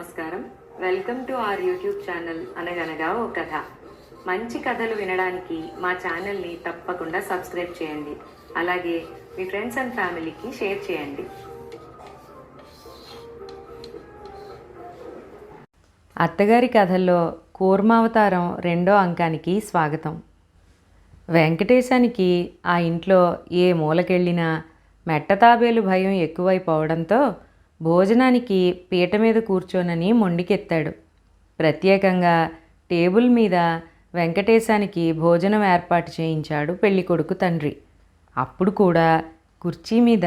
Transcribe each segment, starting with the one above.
నమస్కారం. Welcome to our YouTube channel అనగనగా ఓ కథ. మంచి కథలు వినడానికి మా ఛానల్ని తప్పకుండా సబ్స్క్రైబ్ చేయండి. అలాగే మీ ఫ్రెండ్స్ అండ్ ఫ్యామిలీకి షేర్ చేయండి. అత్తగారి కథల్లో కూర్మావతారం రెండో అంకానికి స్వాగతం. వెంకటేశానికి ఆ ఇంట్లో ఏ మూలకెళ్ళినా మెట్టతాబేలు భయం ఎక్కువైపోవడంతో భోజనానికి పీట మీద కూర్చోనని మొండికెత్తాడు. ప్రత్యేకంగా టేబుల్ మీద వెంకటేశానికి భోజనం ఏర్పాటు చేయించాడు పెళ్ళికొడుకు తండ్రి. అప్పుడు కూడా కుర్చీ మీద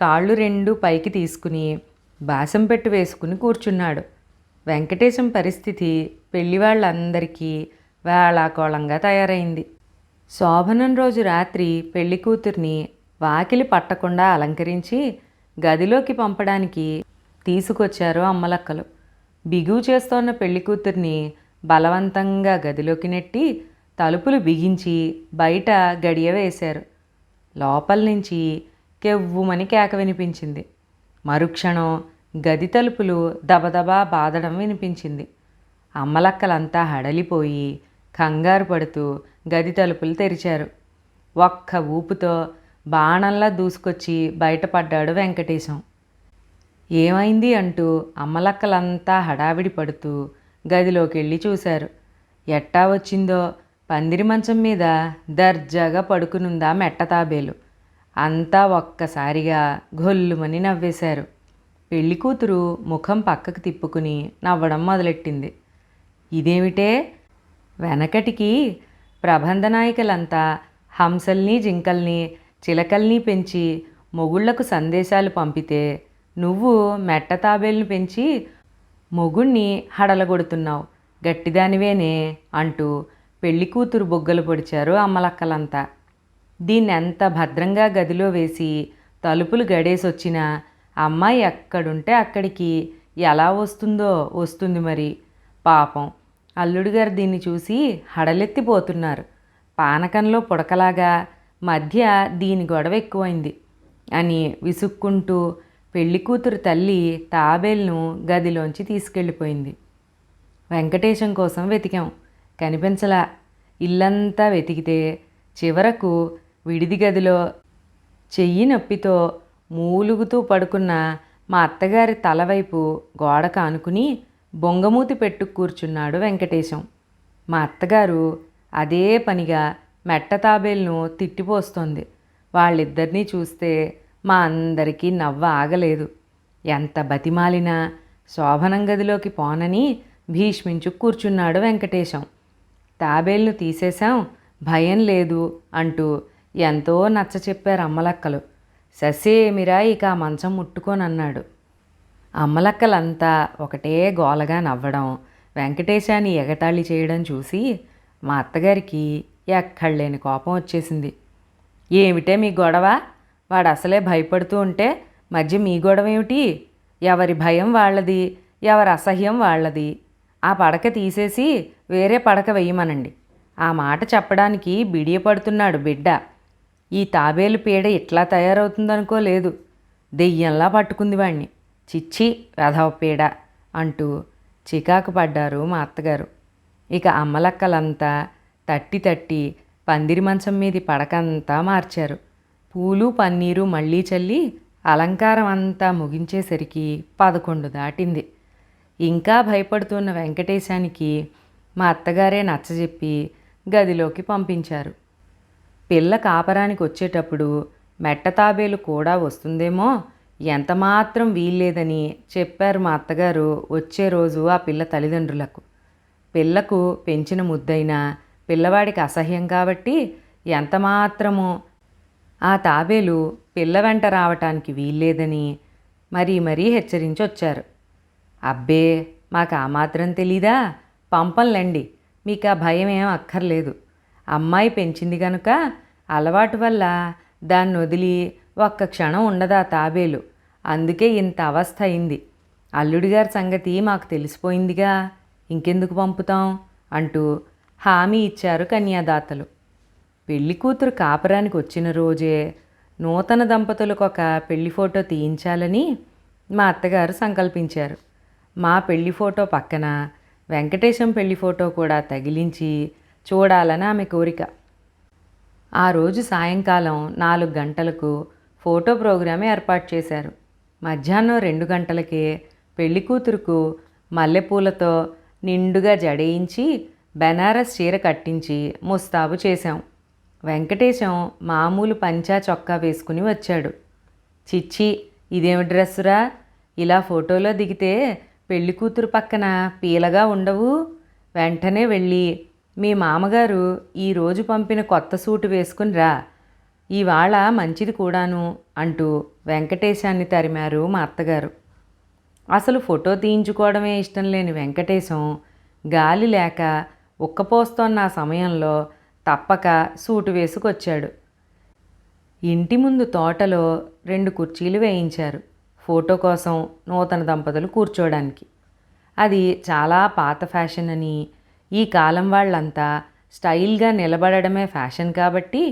కాళ్ళు రెండు పైకి తీసుకుని బాసం పెట్టు వేసుకుని కూర్చున్నాడు. వెంకటేశం పరిస్థితి పెళ్ళి వాళ్ళందరికీ వేళాకోళంగా తయారైంది. శోభనం రోజు రాత్రి పెళ్ళి కూతుర్ని వాకిలి పట్టకుండా అలంకరించి గదిలోకి పంపడానికి తీసుకొచ్చారు అమ్మలక్కలు. బిగువు చేస్తోన్న పెళ్ళి కూతుర్ని బలవంతంగా గదిలోకి నెట్టి తలుపులు బిగించి బయట గడియ వేశారు. లోపల నుంచి కెవ్వుమని కేక వినిపించింది. మరుక్షణం గది తలుపులు దబదబా బాదడం వినిపించింది. అమ్మలక్కలంతా హడలిపోయి కంగారు పడుతూ గది తలుపులు తెరిచారు. ఒక్క ఊపుతో బాణంలా దూసుకొచ్చి బయటపడ్డాడు వెంకటేశం. ఏమైంది అంటూ అమ్మలక్కలంతా హడావిడి పడుతూ గదిలోకి వెళ్ళి చూశారు. ఎట్టా వచ్చిందో? పందిరి మంచం మీద దర్జాగా పడుకునుందా మెట్ట తాబేలు. అంతా ఒక్కసారిగా గొల్లుమని నవ్వేశారు. పెళ్ళి కూతురు ముఖం పక్కకు తిప్పుకుని నవ్వడం మొదలెట్టింది. ఇదేమిటే? వెనకటికి ప్రబంధ నాయకులంతా హంసల్ని జింకల్ని చిలకల్ని పెంచి మొగుళ్ళకు సందేశాలు పంపితే నువ్వు మెట్ట తాబేల్ని పెంచి మొగుణ్ణి హడలగొడుతున్నావు. గట్టిదానివేనే అంటూ పెళ్ళి కూతురు బొగ్గలు పొడిచారు అమ్మలక్కలంతా. దీన్ని ఎంత భద్రంగా గదిలో వేసి తలుపులు గడేసొచ్చినా అమ్మాయి ఎక్కడుంటే అక్కడికి ఎలా వస్తుందో వస్తుంది మరి. పాపం అల్లుడిగారు దీన్ని చూసి హడలెత్తిపోతున్నారు. పానకంలో పుడకలాగా మధ్య దీని గొడవ ఎక్కువైంది అని విసుక్కుంటూ పెళ్ళి కూతురు తల్లి తాబేల్ను గదిలోంచి తీసుకెళ్ళిపోయింది. వెంకటేశం కోసం వెతికాం. కనిపించలా. ఇల్లంతా వెతికితే చివరకు విడిది గదిలో చెయ్యి నొప్పితో మూలుగుతూ పడుకున్న మా అత్తగారి తలవైపు గోడ కానుకుని బొంగమూతి పెట్టు కూర్చున్నాడు వెంకటేశం. మా అత్తగారు అదే పనిగా మెట్ట తాబేల్ను తిట్టిపోస్తోంది. వాళ్ళిద్దరినీ చూస్తే మా అందరికీ నవ్వ ఆగలేదు. ఎంత బతిమాలినా శోభనం గదిలోకి పోనని భీష్మించు కూర్చున్నాడు వెంకటేశం. తాబేల్ను తీసేశాం భయం లేదు అంటూ ఎంతో నచ్చ చెప్పారు అమ్మలక్కలు. ససేమిరా ఇక ఆ మంచం ముట్టుకోనన్నాడు. అమ్మలక్కలంతా ఒకటే గోలగా నవ్వడం వెంకటేశాన్ని ఎగతాళి చేయడం చూసి మా అత్తగారికి ఎక్కడలేని కోపం వచ్చేసింది. ఏమిటే మీ గొడవ? వాడు అసలే భయపడుతూ ఉంటే మధ్య మీ గొడవ ఏమిటి ఎవరి భయం వాళ్ళది? ఎవరి అసహ్యం వాళ్ళది? ఆ పడక తీసేసి వేరే పడక వేయమనండి. ఆ మాట చెప్పడానికి బిడియపడుతున్నాడు బిడ్డ. ఈ తాబేలు పీడ ఇట్లా తయారవుతుందనుకోలేదు. దెయ్యంలా పట్టుకుంది వాణ్ణి. చిచ్చి వెధవ పీడ అంటూ చికాకు పడ్డారు మా అత్తగారు. ఇక అమ్మలక్కలంతా తట్టి తట్టి పందిరి మంచం మీది పడకంతా మార్చారు. పూలు పన్నీరు మళ్ళీ చల్లి అలంకారం అంతా ముగించేసరికి పదకొండు దాటింది. ఇంకా భయపడుతున్న వెంకటేశానికి మా అత్తగారే నచ్చజెప్పి గదిలోకి పంపించారు. పిల్ల కాపరానికి వచ్చేటప్పుడు మెట్ట తాబేలు కూడా వస్తుందేమో ఎంత మాత్రం వీల్లేదని చెప్పారు మా అత్తగారు వచ్చే రోజు ఆ పిల్ల తల్లిదండ్రులకు. పిల్లకు పెంచిన ముద్దైనా పిల్లవాడికి అసహ్యం కాబట్టి ఎంత మాత్రము. ఆ తాబేలు పిల్ల వెంట రావటానికి వీల్లేదని మరీ మరీ హెచ్చరించి వచ్చారు అబ్బే మాకు ఆ మాత్రం తెలీదా? పంపంలేండి మీకు ఆ భయం ఏం అక్కర్లేదు. అమ్మాయి పెంచింది కనుక అలవాటు వల్ల దాన్ని వదిలి ఒక్క క్షణం ఉండదా తాబేలు. అందుకే ఇంత అవస్థ అయింది. అల్లుడిగారి సంగతి మాకు తెలిసిపోయిందిగా. ఇంకెందుకు పంపుతాం? అంటూ హామీ ఇచ్చారు కన్యాదాతలు. పెళ్ళి కూతురు కాపురానికి వచ్చిన రోజే నూతన దంపతులకు ఒక పెళ్ళి ఫోటో తీయించాలని మా అత్తగారు సంకల్పించారు. మా పెళ్ళి ఫోటో పక్కన వెంకటేశం పెళ్ళి ఫోటో కూడా తగిలించి చూడాలని ఆమె కోరిక. ఆ రోజు సాయంకాలం నాలుగు గంటలకు ఫోటో ప్రోగ్రాం ఏర్పాటు చేశారు. మధ్యాహ్నం రెండు గంటలకే పెళ్ళి కూతురుకు మల్లెపూలతో నిండుగా జడేయించి బెనారస్ చీర కట్టించి ముస్తాబు చేశాం. వెంకటేశం మామూలు పంచా చొక్కా వేసుకుని వచ్చాడు. చిచ్చి ఇదేమి డ్రెస్సురా? ఇలా ఫోటోలో దిగితే పెళ్ళి కూతురు పక్కన పీలగా ఉండవు. వెంటనే వెళ్ళి మీ మామగారు ఈరోజు పంపిన కొత్త సూటు వేసుకుని రా. ఇవాళ మంచిది కూడాను అంటూ వెంకటేశాన్ని తరిమారు మా అత్తగారు. అసలు ఫోటో తీయించుకోవడమే ఇష్టం లేని వెంకటేశం గాలి లేక ఉక్కపోస్తోన్న ఆ సమయంలో తప్పక సూటు వేసుకొచ్చాడు. ఇంటి ముందు తోటలో రెండు కుర్చీలు వేయించారు. ఫోటో కోసం నూతన దంపతులు కూర్చోడానికి అది చాలా పాత ఫ్యాషన్ అని ఈ కాలం వాళ్ళంతా స్టైల్గా నిలబడడమే ఫ్యాషన్ కాబట్టి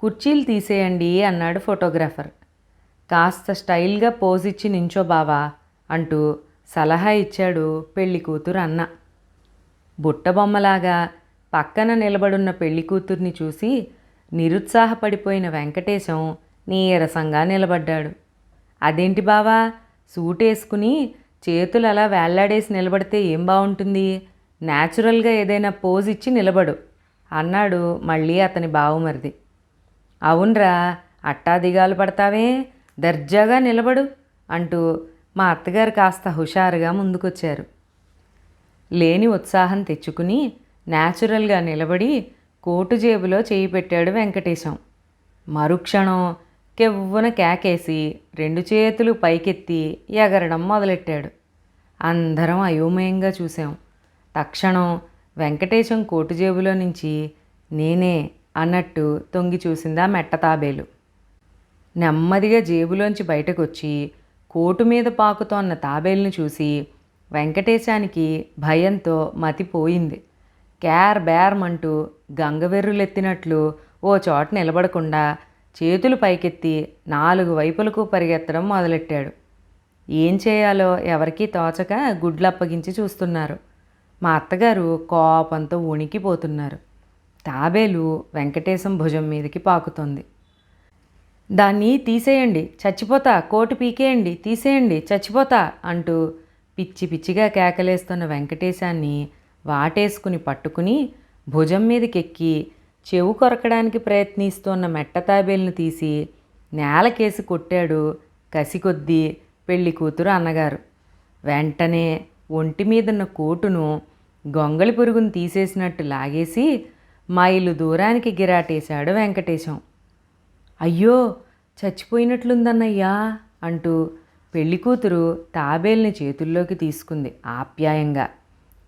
కుర్చీలు తీసేయండి అన్నాడు ఫోటోగ్రాఫర్. కాస్త స్టైల్గా పోజ్ ఇచ్చి నించో బావా అంటూ సలహా ఇచ్చాడు పెళ్ళి కూతురు అన్న. బుట్టబొమ్మలాగా పక్కన నిలబడున్న పెళ్ళి కూతుర్ని చూసి నిరుత్సాహపడిపోయిన వెంకటేశం నీరసంగా నిలబడ్డాడు. అదేంటి బావా? సూట్ వేసుకుని చేతులు అలా వేళ్ళాడేసి నిలబడితే ఏం బాగుంటుంది న్యాచురల్గా ఏదైనా పోజ్ ఇచ్చి నిలబడు అన్నాడు మళ్ళీ అతని బావుమరిది. అవునరా అట్టా దిగాలు పడతావే? దర్జాగా నిలబడు అంటూ మా అత్తగారు కాస్త హుషారుగా ముందుకొచ్చారు. లేని ఉత్సాహం తెచ్చుకుని న్యాచురల్గా నిలబడి కోటు జేబులో చేయి పెట్టాడు వెంకటేశం. మరుక్షణం కెవ్వున కేకేసి రెండు చేతులు పైకెత్తి ఎగరడం మొదలెట్టాడు. అందరం అయోమయంగా చూసాం తక్షణం వెంకటేశం కోటు జేబులో నుంచి నేనే అన్నట్టు తొంగి చూసిందా మెట్ట తాబేలు. నెమ్మదిగా జేబులోంచి బయటకొచ్చి కోటు మీద పాకుతోన్న తాబేలును చూసి వెంకటేశానికి భయంతో మతిపోయింది. క్యార్ బేర్మంటూ గంగవెర్రులెత్తినట్లు ఓ చోట నిలబడకుండా చేతులు పైకెత్తి నాలుగు వైపులకు పరిగెత్తడం మొదలెట్టాడు. ఏం చేయాలో ఎవరికీ తోచక గుడ్లు అప్పగించి చూస్తున్నారు. మా అత్తగారు కోపంతో ఉణికిపోతున్నారు తాబేలు వెంకటేశం భుజం మీదకి పాకుతోంది. దాన్ని తీసేయండి చచ్చిపోతా కోటు పీకేయండి తీసేయండి చచ్చిపోతా అంటూ పిచ్చి పిచ్చిగా కేకలేస్తున్న వెంకటేశాన్ని వాటేసుకుని పట్టుకుని భుజం మీదకెక్కి చెవు కొరకడానికి ప్రయత్నిస్తున్న మెట్టతాబేల్ని తీసి నేలకేసి కొట్టాడు కసికొద్దీ పెళ్ళి కూతురు అన్నగారు. వెంటనే ఒంటి మీదున్న కోటును గొంగళి పురుగును తీసేసినట్టు లాగేసి మైలు దూరానికి గిరాటేశాడు వెంకటేశం. అయ్యో చచ్చిపోయినట్లుందన్నయ్యా అంటూ పెళ్ళికూతురు తాబేల్ని చేతుల్లోకి తీసుకుంది ఆప్యాయంగా.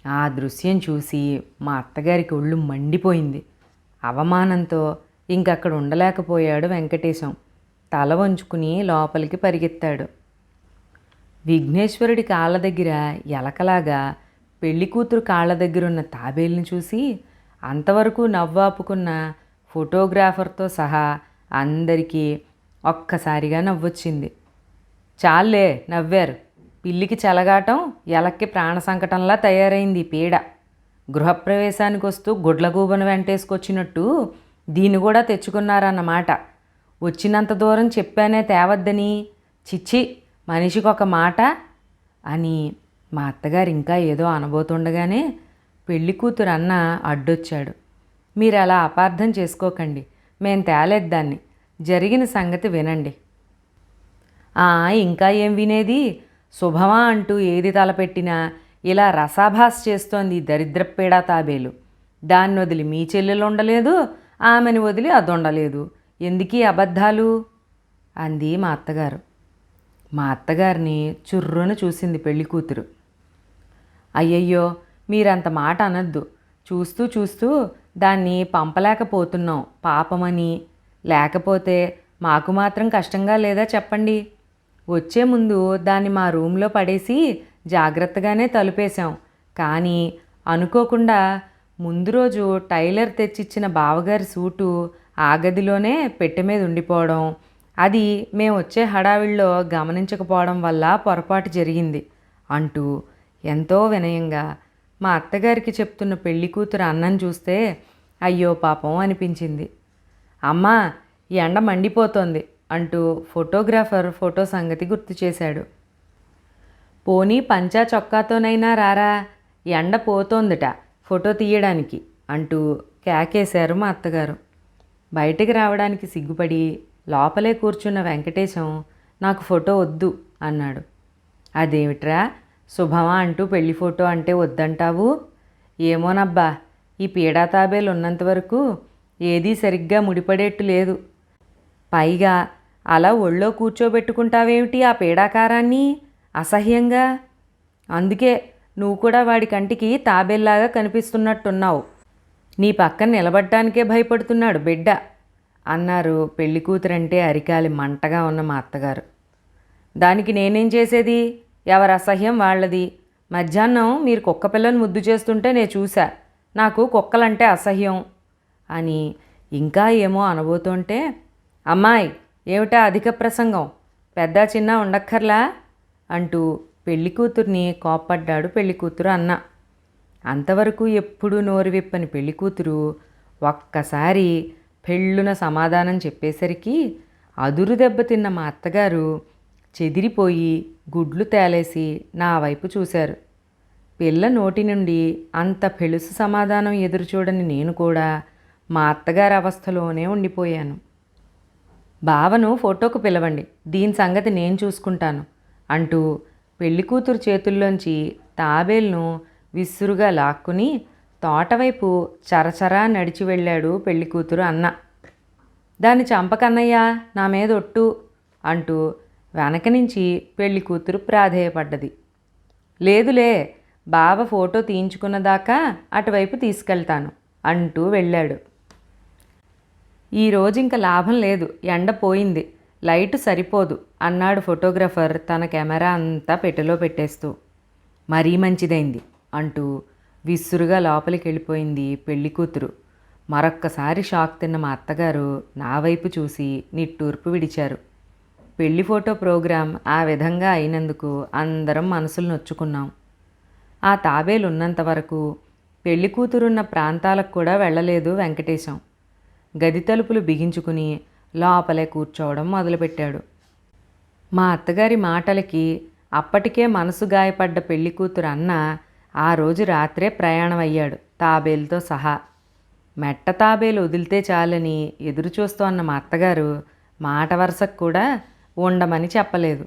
ఆ దృశ్యం చూసి మా అత్తగారికి ఒళ్ళు మండిపోయింది. అవమానంతో ఇంకక్కడ ఉండలేకపోయాడు వెంకటేశం. తల వంచుకుని లోపలికి పరిగెత్తాడు. విఘ్నేశ్వరుడి కాళ్ళ దగ్గర ఎలకలాగా పెళ్ళికూతురు కాళ్ళ కాళ్ళ దగ్గరున్న తాబేల్ని చూసి అంతవరకు నవ్వాపుకున్న ఫోటోగ్రాఫర్తో సహా అందరికీ ఒక్కసారిగా నవ్వొచ్చింది. చాలే నవ్వారు. పిల్లికి చెలగాటం ఎలక్కి ప్రాణ సంకటంలా తయారైంది పీడ. గృహప్రవేశానికి వస్తూ గుడ్లగూబను వెంటేసుకొచ్చినట్టు దీన్ని కూడా తెచ్చుకున్నారన్నమాట. వచ్చినంత దూరం చెప్పానే తేవద్దని. చిచ్చి మనిషికి ఒక మాట అని మా అత్తగారు ఇంకా ఏదో అనబోతుండగానే పెళ్ళి కూతురు అన్న అడ్డొచ్చాడు. మీరు అలా అపార్థం చేసుకోకండి. మేం తేలేదు దాన్ని. జరిగిన సంగతి వినండి. ఇంకా ఏం వినేది? శుభమా అంటూ ఏది తలపెట్టినా ఇలా రసాభాస్ చేస్తోంది దరిద్ర పీడా తాబేలు. దాన్ని వదిలి మీ చెల్లెలు ఉండలేదు ఆమెను వదిలి అది ఉండలేదు. ఎందుకీ అబద్ధాలు? అంది మా అత్తగారు. మా అత్తగారిని చుర్రును చూసింది పెళ్ళి కూతురు. అయ్యయ్యో మీరంత మాట అనద్దు. చూస్తూ చూస్తూ దాన్ని పంపలేకపోతున్నాం పాపమని. లేకపోతే మాకు మాత్రం కష్టంగా లేదా చెప్పండి? వచ్చే ముందు దాన్ని మా రూమ్లో పడేసి జాగ్రత్తగానే తలుపేశాం. కానీ అనుకోకుండా ముందు రోజు టైలర్ తెచ్చిచ్చిన బావగారి సూటు ఆ గదిలోనే పెట్టె మీద ఉండిపోవడం అది మేము వచ్చే హడావిడిలో గమనించకపోవడం వల్ల పొరపాటు జరిగింది అంటూ ఎంతో వినయంగా మా అత్తగారికి చెప్తున్న పెళ్ళి కూతురు అన్నం చూస్తే అయ్యో పాపం అనిపించింది. అమ్మా ఎండ మండిపోతోంది. అంటూ ఫోటోగ్రాఫర్ ఫోటో సంగతి గుర్తు చేశాడు. పోనీ పంచా చొక్కాతోనైనా రారా? ఎండ పోతోందిట ఫోటో తీయడానికి అంటూ కేకేశారు మా అత్తగారు. బయటికి రావడానికి సిగ్గుపడి లోపలే కూర్చున్న వెంకటేశం నాకు ఫోటో వద్దు అన్నాడు. అదేమిట్రా? శుభమా అంటూ పెళ్ళి ఫోటో అంటే వద్దంటావు? ఏమోనబ్బా ఈ పీడాతాబేలు ఉన్నంత వరకు ఏదీ సరిగ్గా ముడిపడేట్టు లేదు. పైగా అలా ఒళ్ళో కూర్చోబెట్టుకుంటావేమిటి ఆ పీడాకారాన్ని? అసహ్యంగా. అందుకే నువ్వు కూడా వాడి కంటికి తాబేల్లాగా కనిపిస్తున్నట్టున్నావు. నీ పక్కన నిలబడ్డానికే భయపడుతున్నాడు బిడ్డ అన్నారు పెళ్ళి కూతురంటే అరికాలి మంటగా ఉన్న మా అత్తగారు. దానికి నేనేం చేసేది? ఎవరి అసహ్యం వాళ్ళది. మధ్యాహ్నం మీరు కుక్క పిల్లని ముద్దు చేస్తుంటే నేను చూశా. నాకు కుక్కలంటే అసహ్యం అని ఇంకా ఏమో అనబోతుంటే అమ్మాయి ఏమిటా అధిక ప్రసంగం? పెద్ద చిన్న ఉండక్కర్లా? అంటూ పెళ్ళి కూతుర్ని కోప్పడ్డాడు పెళ్ళి కూతురు అన్న. అంతవరకు ఎప్పుడూ నోరు విప్పని పెళ్ళి కూతురు ఒక్కసారి పెళ్ళున సమాధానం చెప్పేసరికి అదురు దెబ్బతిన్న మా అత్తగారు చెదిరిపోయి గుడ్లు తేలేసి నా వైపు చూశారు. పిల్ల నోటి నుండి అంత పెళుసు సమాధానం ఎదురు చూడని నేను కూడా మా అత్తగారి అవస్థలోనే ఉండిపోయాను. బావను ఫోటోకు పిలవండి దీని సంగతి నేను చూసుకుంటాను అంటూ పెళ్ళి కూతురు చేతుల్లోంచి తాబేల్ను విసురుగా లాక్కుని తోటవైపు చరచరా నడిచి వెళ్ళాడు పెళ్ళి కూతురు అన్న. దాన్ని చంపకన్నయ్యా నా మీద ఒట్టు అంటూ వెనక నుంచి పెళ్ళి కూతురు ప్రాధేయపడ్డది. లేదులే బావ ఫోటో తీయించుకున్నదాకా అటువైపు తీసుకెళ్తాను అంటూ వెళ్ళాడు. ఈరోజు ఇంకా లాభం లేదు ఎండ పోయింది లైట్ సరిపోదు అన్నాడు ఫోటోగ్రఫర్ తన కెమెరా అంతా పెట్టెలో పెట్టేస్తూ. మరీ మంచిదైంది అంటూ విసురుగా లోపలికి వెళ్ళిపోయింది పెళ్ళి కూతురు. మరొక్కసారి షాక్ తిన్న మా అత్తగారు నా వైపు చూసి నిట్టూర్పు విడిచారు. పెళ్ళి ఫోటో ప్రోగ్రాం ఆ విధంగా అయినందుకు అందరం మనసులు నొచ్చుకున్నాం. ఆ తాబేలున్నంత వరకు పెళ్ళి కూతురున్న ప్రాంతాలకు కూడా వెళ్ళలేదు వెంకటేశం. గది తలుపులు బిగించుకుని లోపలే కూర్చోవడం మొదలుపెట్టాడు. మా అత్తగారి మాటలకి అప్పటికే మనసు గాయపడ్డ పెళ్ళి కూతురు అన్న ఆ రోజు రాత్రే ప్రయాణం అయ్యాడు తాబేలుతో సహా. మెట్ట తాబేలు వదిలితే చాలని ఎదురు చూస్తోన్న మా అత్తగారు మాట వరుసకు కూడా ఉండమని చెప్పలేదు.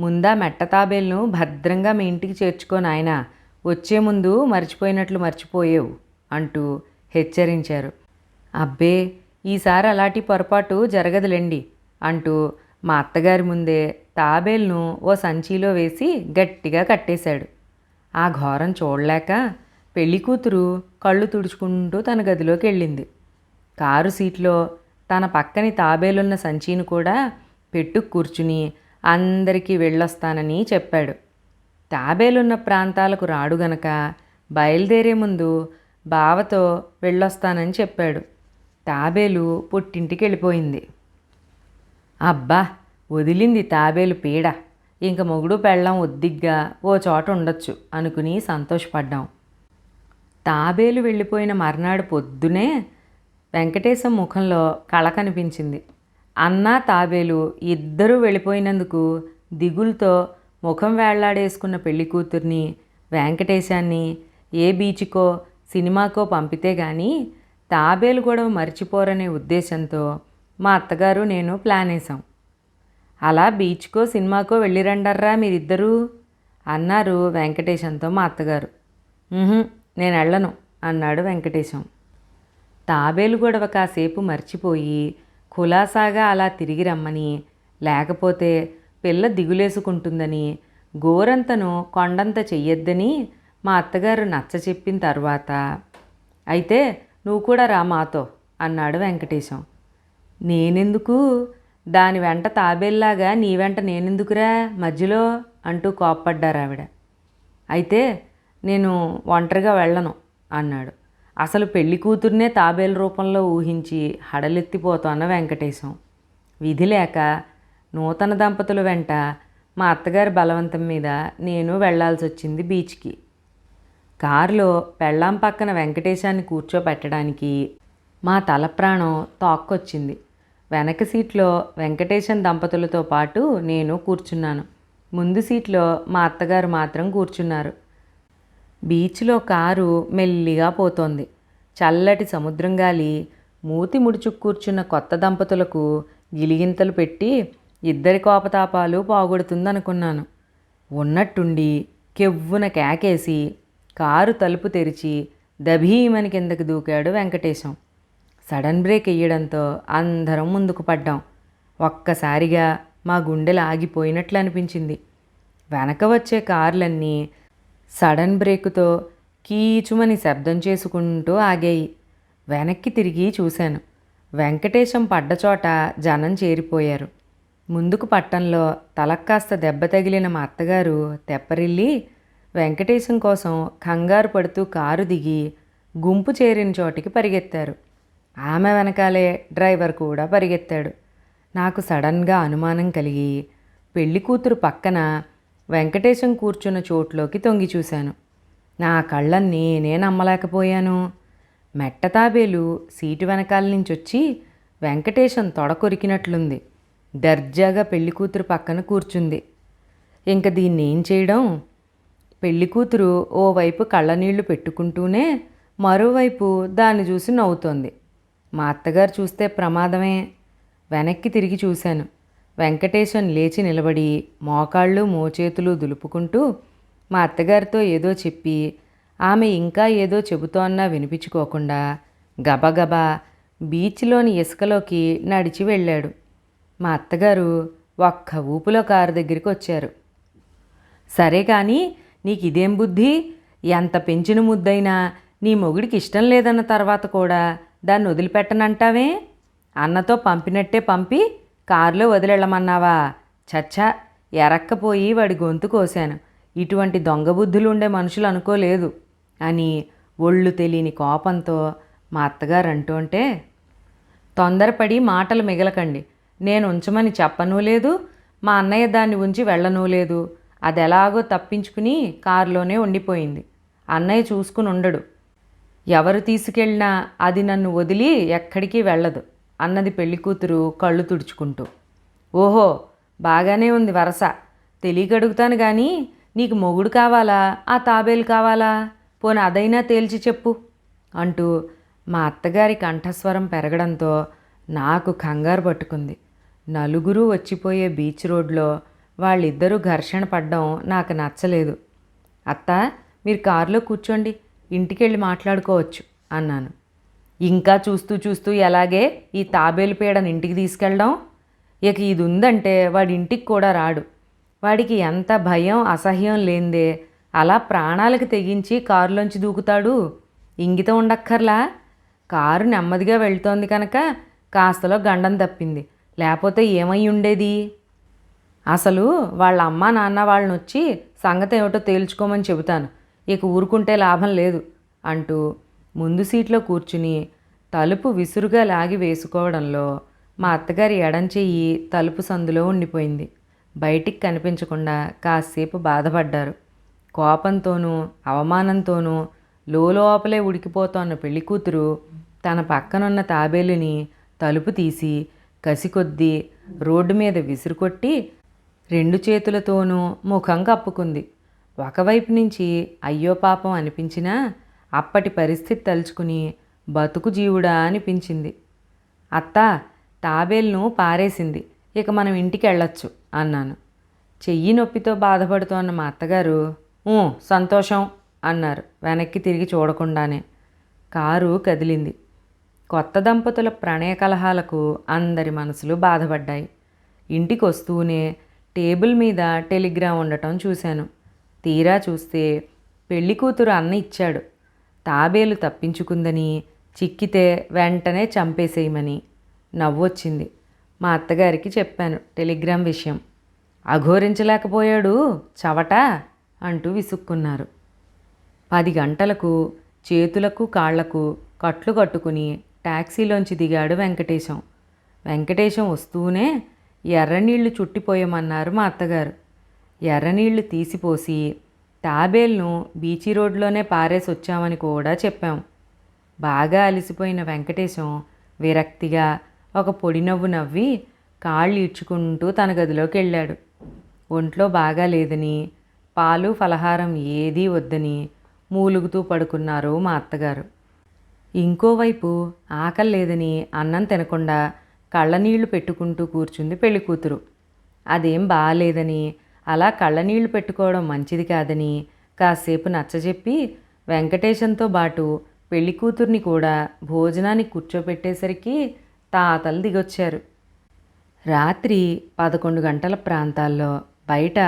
ముందా మెట్ట తాబేలును భద్రంగా మీ ఇంటికి చేర్చుకో నాయనా వచ్చే ముందు మర్చిపోయినట్లు మర్చిపోయేవు అంటూ హెచ్చరించారు. అబ్బే ఈసారి అలాంటి పొరపాటు జరగదులేండి అంటూ మా అత్తగారి ముందే తాబేల్ను ఓ సంచిలో వేసి గట్టిగా కట్టేశాడు. ఆ ఘోరం చూడలేక పెళ్ళి కూతురు కళ్ళు తుడుచుకుంటూ తన గదిలోకి వెళ్ళింది. కారు సీట్లో తన పక్కని తాబేలున్న సంచిని కూడా పెట్టు కూర్చుని అందరికీ వెళ్ళొస్తానని చెప్పాడు. తాబేలున్న ప్రాంతాలకు రాడు గనక బయలుదేరే ముందు బావతో వెళ్ళొస్తానని చెప్పాడు. తాబేలు పొట్టింటికి వెళ్ళిపోయింది అబ్బా వదిలింది తాబేలు పీడ. ఇంక మొగుడు పెళ్ళం ఒద్దిగ్గా ఓ చోట ఉండొచ్చు అనుకుని సంతోషపడ్డాం. తాబేలు వెళ్ళిపోయిన మర్నాడు పొద్దునే వెంకటేశం ముఖంలో కళ కనిపించింది అన్నా తాబేలు ఇద్దరూ వెళ్ళిపోయినందుకు దిగులతో ముఖం వేళ్ళాడేసుకున్న పెళ్ళి కూతుర్ని వెంకటేశాన్ని ఏ బీచ్కో సినిమాకో పంపితే కానీ తాబేలు గొడవ మర్చిపోరనే ఉద్దేశంతో మా అత్తగారు నేను ప్లాన్ వేసాం అలా బీచ్కో సినిమాకో వెళ్ళిరండర్రా మీరిద్దరూ? అన్నారు వెంకటేశంతో మా అత్తగారు. నేను వెళ్ళను అన్నాడు వెంకటేశం. తాబేలు గొడవ కాసేపు మర్చిపోయి కులాసాగా అలా తిరిగి రమ్మని లేకపోతే పిల్ల దిగులేసుకుంటుందని గోరంతను కొండంత చెయ్యొద్దని మా అత్తగారు నచ్చ చెప్పిన తర్వాత అయితే నువ్వు కూడా రా మాతో అన్నాడు వెంకటేశం. నేనెందుకు? దాని వెంట తాబేల్లాగా నీ వెంట నేనెందుకురా మధ్యలో? అంటూ కోప్పడ్డారు ఆవిడ అయితే నేను ఒంటరిగా వెళ్ళను అన్నాడు. అసలు పెళ్ళి కూతుర్నే తాబేలు రూపంలో ఊహించి హడలెత్తిపోతోన్న వెంకటేశం. విధి లేక నూతన దంపతుల వెంట మా అత్తగారి బలవంతం మీద నేను వెళ్ళాల్సి వచ్చింది బీచ్కి. కారులో పెళ్ళాం పక్కన వెంకటేశాన్ని కూర్చోపెట్టడానికి మా తల ప్రాణం తోక్కొచ్చింది. వెనక సీట్లో వెంకటేశన్ దంపతులతో పాటు నేను కూర్చున్నాను. ముందు సీట్లో మా అత్తగారు మాత్రం కూర్చున్నారు. బీచ్లో కారు మెల్లిగా పోతోంది. చల్లటి సముద్రం గాలి మూతి ముడుచు కూర్చున్న కొత్త దంపతులకు గిలిగింతలు పెట్టి ఇద్దరి కోపతాపాలు పోగొడుతుందనుకున్నాను. ఉన్నట్టుండి కెవ్వున కేకేసి కారు తలుపు తెరిచి దభీమని కిందకి దూకాడు వెంకటేశం. సడన్ బ్రేక్ వేయడంతో అందరం ముందుకు పడ్డాం. ఒక్కసారిగా మా గుండెలు ఆగిపోయినట్లు అనిపించింది. వెనక వచ్చే కార్లన్నీ సడన్ బ్రేకుతో కీచుమని శబ్దం చేసుకుంటూ ఆగాయి. వెనక్కి తిరిగి చూశాను. వెంకటేశం పడ్డ చోట జనం చేరిపోయారు. ముందుకు పట్టంలో తలక్కాస్త దెబ్బ తగిలిన మా అత్తగారు తెప్పరిల్లి వెంకటేశం కోసం కంగారు పడుతూ కారు దిగి గుంపు చేరిన చోటికి పరిగెత్తారు. ఆమె వెనకాలే డ్రైవర్ కూడా పరిగెత్తాడు. నాకు సడన్గా అనుమానం కలిగి పెళ్ళి కూతురు పక్కన వెంకటేశం కూర్చున్న చోట్లోకి తొంగి చూశాను. నా కళ్ళన్నీ నేనే నమ్మలేకపోయాను. మెట్ట తాబేలు సీటు వెనకాల నుంచి వచ్చి వెంకటేశం తొడ కొరికినట్లుంది. దర్జాగా పెళ్ళి కూతురు పక్కన కూర్చుంది. ఇంక దీన్ని ఏం చేయడం? పెళ్ళికూతురు ఓవైపు కళ్ళనీళ్ళు పెట్టుకుంటూనే మరోవైపు దాన్ని చూసి నవ్వుతోంది. మా అత్తగారు చూస్తే ప్రమాదమే. వెనక్కి తిరిగి చూశాను. వెంకటేశం లేచి నిలబడి మోకాళ్ళు మోచేతులు దులుపుకుంటూ మా అత్తగారితో ఏదో చెప్పి ఆమె ఇంకా ఏదో చెబుతోన్నా వినిపించుకోకుండా గబగబా బీచ్లోని ఇసుకలోకి నడిచి వెళ్ళాడు. మా అత్తగారు ఒక్క ఊపులో కారు దగ్గరికి వచ్చారు. సరే కానీ నీకు ఇదేం బుద్ధి? ఎంత పెంచిన ముద్దైనా నీ మొగుడికి ఇష్టం లేదన్న తర్వాత కూడా దాన్ని వదిలిపెట్టనంటావే? అన్నతో పంపినట్టే పంపి కారులో వదిలెళ్ళమన్నావా? చచ్చా ఎరక్కపోయి వాడి గొంతు కోశాను. ఇటువంటి దొంగ బుద్ధులు ఉండే మనుషులు అనుకోలేదు. అని ఒళ్ళు తెలియని కోపంతో మా అత్తగారు అంటుంటే తొందరపడి మాటలు మిగలకండి. నేను ఉంచమని చెప్పనూ లేదు. మా అన్నయ్య దాన్ని ఉంచి వెళ్ళనూ లేదు. అది ఎలాగో తప్పించుకుని కారులోనే ఉండిపోయింది. అన్నయ్య చూసుకుని ఉండడు ఎవరు తీసుకెళ్ళినా అది నన్ను వదిలి ఎక్కడికి వెళ్ళదు అన్నది పెళ్ళి కూతురు కళ్ళు తుడుచుకుంటూ. ఓహో బాగానే ఉంది వరస. తెలియగడుగుతాను కానీ నీకు మొగుడు కావాలా? ఆ తాబేలు కావాలా? పోనీ అదైనా తేల్చి చెప్పు అంటూ మా అత్తగారి కంఠస్వరం పెరగడంతో నాకు కంగారు పట్టుకుంది. నలుగురు వచ్చిపోయే బీచ్ రోడ్లో వాళ్ళిద్దరూ ఘర్షణ పడ్డం నాకు నచ్చలేదు. అత్త మీరు కారులో కూర్చోండి ఇంటికెళ్ళి మాట్లాడుకోవచ్చు అన్నాను. ఇంకా చూస్తూ చూస్తూ ఎలాగే ఈ తాబేలు పీడని ఇంటికి తీసుకెళ్ళడం? ఇక ఇది ఉందంటే వాడి ఇంటికి కూడా రాడు. వాడికి ఎంత భయం అసహ్యం లేందే అలా ప్రాణాలకు తెగించి కారులోంచి దూకుతాడు? ఇంగితం ఉండక్కర్లా? కారు నెమ్మదిగా వెళ్తోంది కనుక కాస్తలో గండం తప్పింది. లేకపోతే ఏమై ఉండేది అసలు వాళ్ళ అమ్మ నాన్న వాళ్ళని వచ్చి సంగతి ఏమిటో తేల్చుకోమని చెబుతాను. ఇక ఊరుకుంటే లాభం లేదు అంటూ ముందు సీట్లో కూర్చుని తలుపు విసురుగా లాగి వేసుకోవడంలో మా అత్తగారి ఎడం చెయ్యి తలుపు సందులో ఉండిపోయింది. బయటికి కనిపించకుండా కాసేపు బాధపడ్డారు. కోపంతోనూ అవమానంతోనూ లోపలే ఉడికిపోతోన్న పెళ్ళి కూతురు తన పక్కనున్న తాబేలుని తలుపు తీసి కసికొద్దీ రోడ్డు మీద విసురుకొట్టి రెండు చేతులతోనూ ముఖం కప్పుకుంది. ఒకవైపు నుంచి అయ్యో పాపం అనిపించినా అప్పటి పరిస్థితి తలుచుకుని బతుకు జీవుడా అనిపించింది. అత్త తాబేల్ను పారేసింది. ఇక మనం ఇంటికి వెళ్ళొచ్చు అన్నాను. చెయ్యి నొప్పితో బాధపడుతోన్న మా అత్తగారు సంతోషం అన్నారు వెనక్కి తిరిగి చూడకుండానే. కారు కదిలింది. కొత్త దంపతుల ప్రణయ కలహాలకు అందరి మనసులు బాధపడ్డాయి. ఇంటికి వస్తూనే టేబుల్ మీద టెలిగ్రామ్ ఉండటం చూశాను. తీరా చూస్తే పెళ్ళి కూతురు అన్న ఇచ్చాడు. తాబేలు తప్పించుకుందని చిక్కితే వెంటనే చంపేసేయమని నవ్వొచ్చింది. మా అత్తగారికి చెప్పాను టెలిగ్రామ్ విషయం. అఘోరించలేకపోయాడు చవట అంటూ విసుక్కున్నారు. పది గంటలకు చేతులకు కాళ్ళకు కట్లు కట్టుకుని టాక్సీలోంచి దిగాడు వెంకటేశం. వెంకటేశం వస్తూనే ఎర్రనీళ్ళు చుట్టిపోయమన్నారు మా అత్తగారు. ఎర్రనీళ్ళు తీసిపోసి తాబేల్ను బీచీ రోడ్లోనే పారేసి వచ్చామని కూడా చెప్పాం. బాగా అలసిపోయిన వెంకటేశం విరక్తిగా ఒక పొడి నవ్వు నవ్వి కాళ్ళు ఇడ్చుకుంటూ తన గదిలోకి వెళ్ళాడు ఒంట్లో బాగా లేదని పాలు ఫలహారం ఏదీ వద్దని మూలుగుతూ పడుకున్నారు మా అత్తగారు. ఇంకోవైపు ఆకలి లేదని అన్నం తినకుండా కళ్ళనీళ్ళు పెట్టుకుంటూ కూర్చుంది పెళ్ళి కూతురు. అదేం బాగాలేదని అలా కళ్ళనీళ్ళు పెట్టుకోవడం మంచిది కాదని కాసేపు నచ్చజెప్పి వెంకటేశంతో పాటు పెళ్ళి కూతుర్ని కూడా భోజనానికి కూర్చోపెట్టేసరికి తాతలు దిగొచ్చారు. రాత్రి పదకొండు గంటల ప్రాంతాల్లో బయట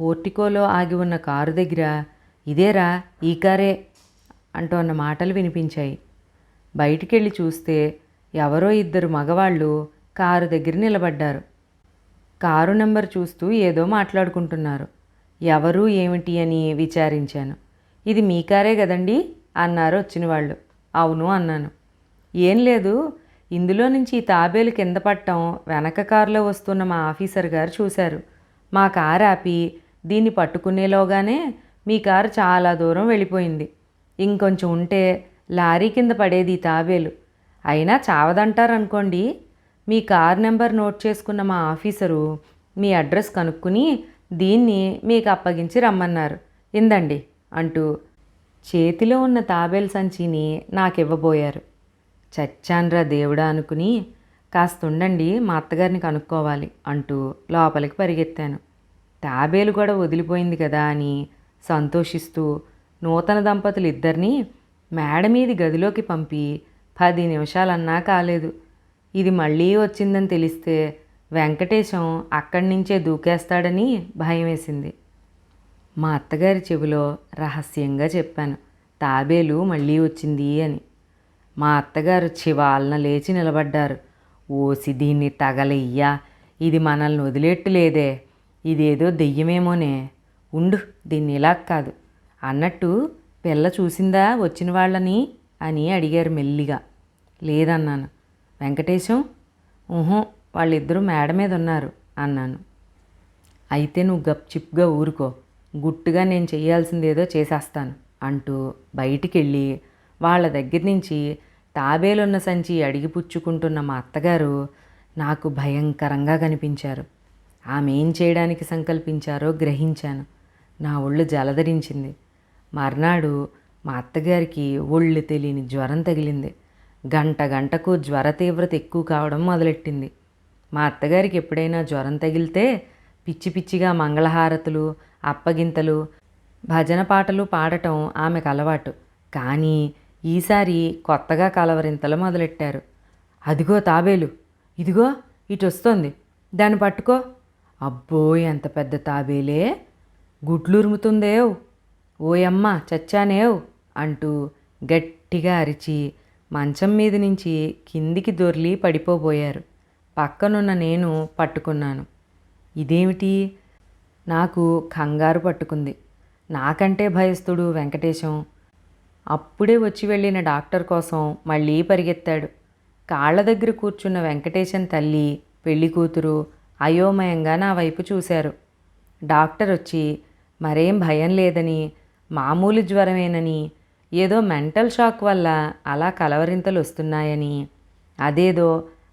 పోర్టికోలో ఆగి ఉన్న కారు దగ్గర ఇదేరా ఈ కారే అంటోన్న మాటలు వినిపించాయి. బయటికెళ్ళి చూస్తే ఎవరో ఇద్దరు మగవాళ్ళు కారు దగ్గర నిలబడ్డారు. కారు నెంబర్ చూస్తూ ఏదో మాట్లాడుకుంటున్నారు. ఎవరు ఏమిటి అని విచారించాను. ఇది మీ కారే కదండి? అన్నారు వచ్చిన వాళ్ళు అవును అన్నాను. ఏం లేదు. ఇందులో నుంచి ఈ తాబేలు కింద పట్టం వెనక కారులో వస్తున్న మా ఆఫీసర్ గారు చూశారు. మా కారు ఆపి దీన్ని పట్టుకునేలోగానే మీ కారు చాలా దూరం వెళ్ళిపోయింది. ఇంకొంచెం ఉంటే లారీ కింద పడేది ఈ తాబేలు. అయినా చావదంటారనుకోండి. మీ కార్ నెంబర్ నోట్ చేసుకున్న మా ఆఫీసరు మీ అడ్రస్ కనుక్కుని దీన్ని మీకు అప్పగించి రమ్మన్నారు. ఇందండి అంటూ చేతిలో ఉన్న తాబేలు సంచిని నాకివ్వబోయారు. చచ్చాన్రా దేవుడా అనుకుని కాస్త ఉండండి మా అత్తగారిని కనుక్కోవాలి అంటూ లోపలికి పరిగెత్తాను. తాబేలు కూడా వదిలిపోయింది కదా అని సంతోషిస్తూ నూతన దంపతులు ఇద్దరిని మేడ మీది గదిలోకి పంపి పది నిమిషాలన్నా కాలేదు. ఇది మళ్ళీ వచ్చిందని తెలిస్తే వెంకటేశం అక్కడి నుంచే దూకేస్తాడని భయమేసింది. మా అత్తగారి చెవిలో రహస్యంగా చెప్పాను తాబేలు మళ్ళీ వచ్చింది అని. మా అత్తగారు చివాలన లేచి నిలబడ్డారు. ఓసి దీన్ని తగలయ్యా ఇది మనల్ని వదిలేట్టు లేదే ఇదేదో దెయ్యమేమోనే. ఉండు దీన్ని ఇలా కాదు. అన్నట్టు పిల్ల చూసిందా వచ్చిన వాళ్ళని? అని అడిగారు మెల్లిగా. లేదన్నాను. వెంకటేశం ఊహో వాళ్ళిద్దరూ మేడ మీద ఉన్నారు అన్నాను. అయితే నువ్వు గప్చిప్గా ఊరుకో. గుట్టుగా నేను చేయాల్సిందేదో చేసేస్తాను అంటూ బయటికెళ్ళి వాళ్ళ దగ్గర నుంచి తాబేలున్న సంచి అడిగి పుచ్చుకుంటున్న మా అత్తగారు నాకు భయంకరంగా కనిపించారు. ఆమె ఏం చేయడానికి సంకల్పించారో గ్రహించాను. నా ఒళ్ళు జలధరించింది మర్నాడు మా అత్తగారికి ఒళ్ళు తెలియని జ్వరం తగిలింది. గంట గంటకు జ్వర తీవ్రత ఎక్కువ కావడం మొదలెట్టింది. మా అత్తగారికి ఎప్పుడైనా జ్వరం తగిలితే పిచ్చి పిచ్చిగా మంగళహారతులు అప్పగింతలు భజన పాటలు పాడటం ఆమెకు అలవాటు. కానీ ఈసారి కొత్తగా కలవరింతలు మొదలెట్టారు. అదిగో తాబేలు ఇదిగో ఇటు వస్తోంది దాన్ని పట్టుకో. అబ్బో ఎంత పెద్ద తాబేలే గుడ్లురుముతుందేవ్ ఓయమ్మ చచ్చానేవ్. అంటూ గట్టిగా అరిచి మంచం మీద నుంచి కిందికి దొర్లి పడిపోబోయారు. పక్కనున్న నేను పట్టుకున్నాను. ఇదేమిటి? నాకు కంగారు పట్టుకుంది. నాకంటే భయస్తుడు వెంకటేశం. అప్పుడే వచ్చి వెళ్ళిన డాక్టర్ కోసం మళ్ళీ పరిగెత్తాడు. కాళ్ళ దగ్గర కూర్చున్న వెంకటేశం తల్లి పెళ్ళి కూతురు అయోమయంగా నా వైపు చూశారు. డాక్టర్ వచ్చి మరేం భయం లేదని మామూలు జ్వరమేనని ఏదో మెంటల్ షాక్ వల్ల అలా కలవరింతలు వస్తున్నాయని. అదేదో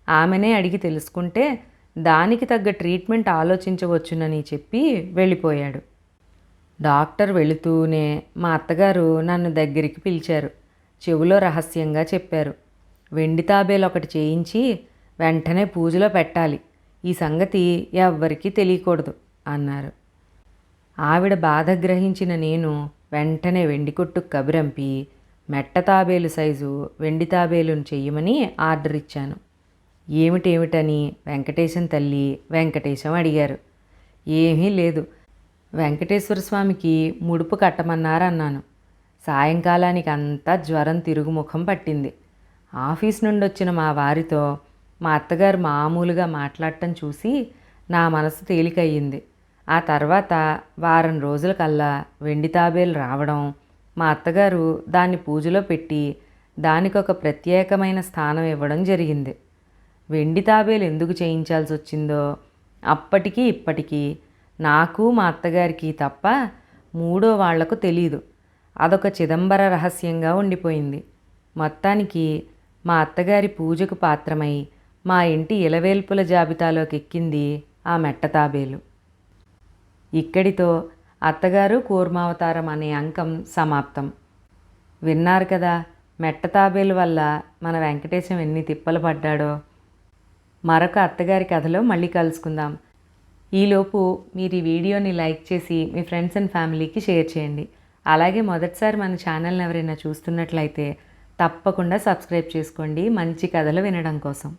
ఆమెనే అడిగి తెలుసుకుంటే దానికి తగ్గ ట్రీట్మెంట్ ఆలోచించవచ్చునని చెప్పి వెళ్ళిపోయాడు. డాక్టర్ వెళుతూనే మా అత్తగారు నన్ను దగ్గరికి పిలిచారు. చెవిలో రహస్యంగా చెప్పారు. వెండి తాబేలు ఒకటి చేయించి వెంటనే పూజలో పెట్టాలి. ఈ సంగతి ఎవ్వరికీ తెలియకూడదు అన్నారు. ఆవిడ బాధ గ్రహించిన నేను వెంటనే వెండి కొట్టు కబురంపి మెట్ట తాబేలు సైజు వెండి తాబేలును చెయ్యమని ఆర్డర్ ఇచ్చాను. ఏమిటేమిటని వెంకటేశం తల్లి వెంకటేశం అడిగారు. ఏమీ లేదు. వెంకటేశ్వర స్వామికి ముడుపు కట్టమన్నారన్నాను. సాయంకాలానికి అంతా జ్వరం తిరుగుముఖం పట్టింది. ఆఫీస్ నుండి వచ్చిన మా వారితో మా అత్తగారు మామూలుగా మాట్లాడటం చూసి నా మనసు తేలికయ్యింది. ఆ తర్వాత వారం రోజులకల్లా వెండి తాబేలు రావడం మా అత్తగారు దాన్ని పూజలో పెట్టి దానికి ఒక ప్రత్యేకమైన స్థానం ఇవ్వడం జరిగింది. వెండి తాబేలు ఎందుకు చేయించాల్సి వచ్చిందో అప్పటికీ ఇప్పటికీ నాకు మా అత్తగారికి తప్ప మూడో వాళ్ళకు తెలీదు. అదొక చిదంబర రహస్యంగా ఉండిపోయింది. మొత్తానికి మా అత్తగారి పూజకు పాత్రమై మా ఇంటి ఇలవేల్పుల జాబితాలోకి ఎక్కింది ఆ మెట్ట తాబేలు. ఇక్కడితో అత్తగారు కూర్మావతారం అనే అంకం సమాప్తం. విన్నారు కదా మెట్ట తాబేలు వల్ల మన వెంకటేశం ఎన్ని తిప్పలు పడ్డాడో. మరొక అత్తగారి కథలో మళ్ళీ కలుసుకుందాం. ఈలోపు మీరు ఈ వీడియోని లైక్ చేసి మీ ఫ్రెండ్స్ అండ్ ఫ్యామిలీకి షేర్ చేయండి. అలాగే మొదటిసారి మన ఛానల్ని ఎవరైనా చూస్తున్నట్లయితే తప్పకుండా సబ్స్క్రైబ్ చేసుకోండి మంచి కథలు వినడం కోసం.